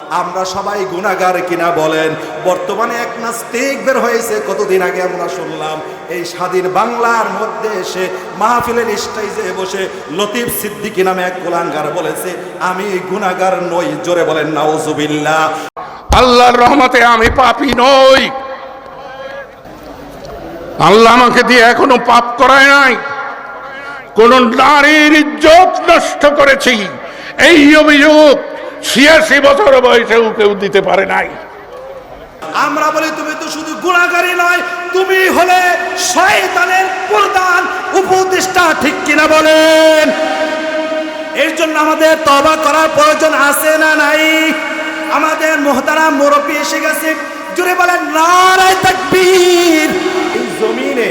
আমরা সবাই গুণাগার কিনা বলেন? বর্তমানে এক নাস্তিক বের হয়েছে, কতদিন আগে আমরা শুনলাম, এই স্বাধীন বাংলার মধ্যে এসে মাহফিলের স্টেজে বসে লতিফ সিদ্দিকি নামে এক গোলাঙ্গার বলেছে, আমি গুণাগার নই, জোরে বলেন, নাউজুবিল্লাহ। আল্লাহর রহমতে আমি পাপী নই। আল্লাহ আমাকে দিয়ে এখনও পাপ করায় নাই। কোন নারীর ইজ্জত নষ্ট করেছি। এই অভিযোগ ছিয়াশি বছর বয়সেও কেউ দিতে পারে নাই। আমরা বলি তুমি তো শুধু গুণাগারী নয় তুমি হলে শয়তানের প্রধান উপদেষ্টা ঠিক কিনা বলেন? এর জন্য আমাদের তবা করার প্রয়োজন আছে না নাই? আমাদের মোহতারাম মুরব্বী এসে গেছে জুড়ে বলেন নারায় তাকবীর! এই জমিনে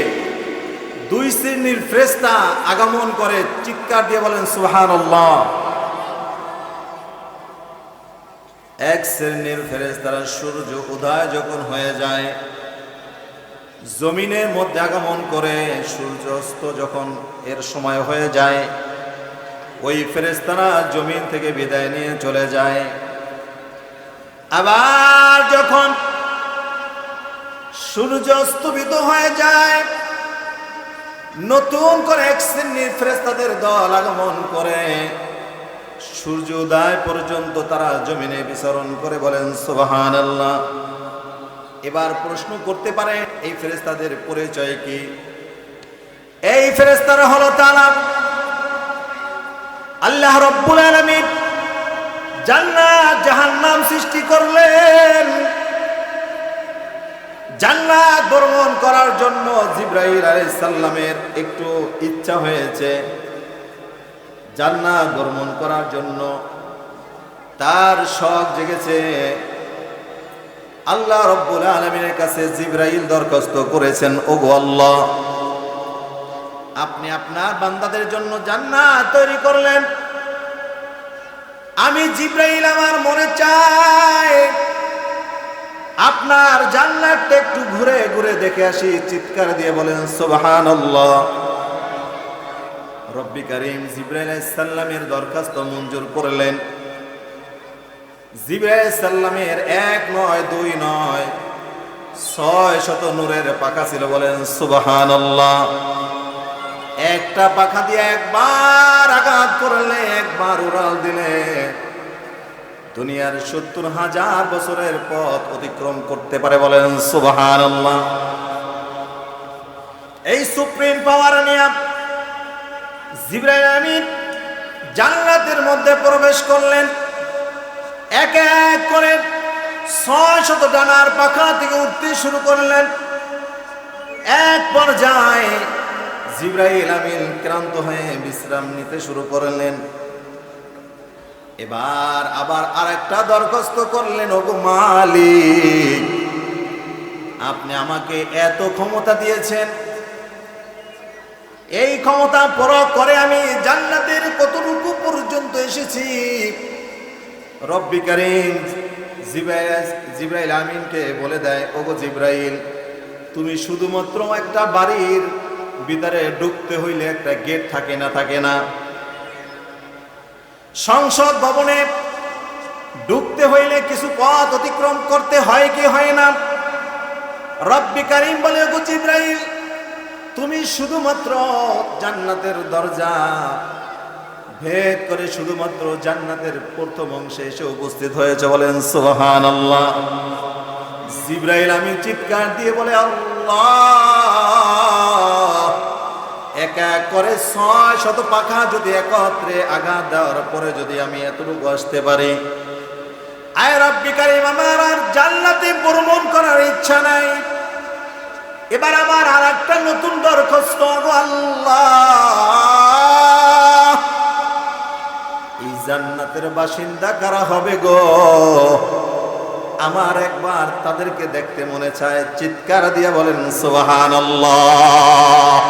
দুই শ্রেণির ফ্রেস্তা আগমন করে চিৎকার দিয়ে বলেন সুবহানাল্লাহ! এক শ্রেণির ফেরেস্তারা সূর্য উদয় যখন হয়ে যায়, জমিনের মধ্যে আগমন করে সূর্য অস্ত যখন এর সময় হয়ে যায়, ওই ফেরেস্তারা জমিন থেকে বিদায় নিয়ে চলে যায়। আবার যখন সূর্য অস্তমিত হয়ে যায়, নতুন করে এক শ্রেণির ফেরেস্তাদের দল আগমন করে সূর্য উদয় পর্যন্ত তারা জমিনে বিচরণ করে বলেন সুবাহান আল্লাহ এবার প্রশ্ন করতে পারে, এই ফেরেস্তাদের পরিচয় কি? এই ফেরেস্তারা হলো তারা আল্লাহ রব্বুল আলামিন। জান্নাত জাহান্নাম সৃষ্টি করলেন। জান্নাত ভ্রমণ করার জন্য জিব্রাইল আলাইহিস সালামের একটু ইচ্ছা হয়েছে। জান্নাত ভ্রমণ করার জন্য। তার শখ জেগেছে। আল্লাহ রব্বুল আলমিনের কাছে জিব্রাইল দরখাস্ত করেছেন, ওগো আল্লাহ, আপনি আপনার বান্দাদের জন্য জান্নাত তৈরি করলেন। আমি জিব্রাইল আমার মনে চাই, আপনার জান্নাতটা একটু ঘুরে ঘুরে দেখে আসি। চিৎকার দিয়ে বলেন, সুবহানাল্লাহ। রব্বি করিম জিব্রাইল দরখাস্ত মঞ্জুর করলেন। জিব্রাইল সাল্লামের এক নয়, দুই নয়, ছয় শত নূরের পাখা ছিল, বলেন সুবাহান একটা পাখা দিয়ে একবার আঘাত করলে, একবার উড়াল দিলে। দুনিয়ার সত্তর হাজার বছরের পথ অতিক্রম করতে পারে, বলেন সুবাহান এই সুপ্রিম পাওয়ার নিয়ে জিব্রাইল আমিন জান্নাতের মধ্যে প্রবেশ করলেন। এক এক করে ছয় শত ডানার পাখা থেকে উঠতে শুরু করলেন। এক পর্যায়ে জিব্রাইল আমিন ক্রান্ত হয়ে বিশ্রাম নিতে শুরু করলেন। এবার আবার আরেকটা দরখাস্ত করলেন, ওগো মালিক, আপনি আমাকে এত ক্ষমতা দিয়েছেন এই ক্ষমতা প্রয়োগ করে আমি জান্নাতের কতটুকু পর্যন্ত এসেছি। রব্বি করিম জিব্রাইল আমিনকে বলে দেয়, ওগো জিব্রাইল, তুমি শুধুমাত্র একটা বাড়ির ভিতরে ঢুকতে হইলে একটা গেট থাকে না থাকে না। সংসদ ভবনে ঢুকতে হইলে কিছু পথ অতিক্রম করতে হয় কি হয় না? রব্বি করিম বলে, ওগো জিব্রাইল তুমি শুধুমাত্র জান্নাতের দরজা। ভেদ করে শুধুমাত্র জান্নাতের প্রথম অংশে এসে উপস্থিত হয়েছে বলেন সোহান আল্লাহ জিব্রাইল আমি চিৎকার দিয়ে বলে, আল্লাহ! এক এক করে ছয় শত পাখা যদি একত্রে আঘাত দেওয়ার পরে যদি আমি এতটুকু আসতে পারি। আয় আমার আর জান্নাতে ভ্রমণ করার ইচ্ছা নাই। এবার আমার আর একটা বাসিন্দা কারা হবে গো? আমার একবার তাদেরকে দেখতে মনে চায় চিৎকার দিয়ে বলেন সুবহানাল্লাহ।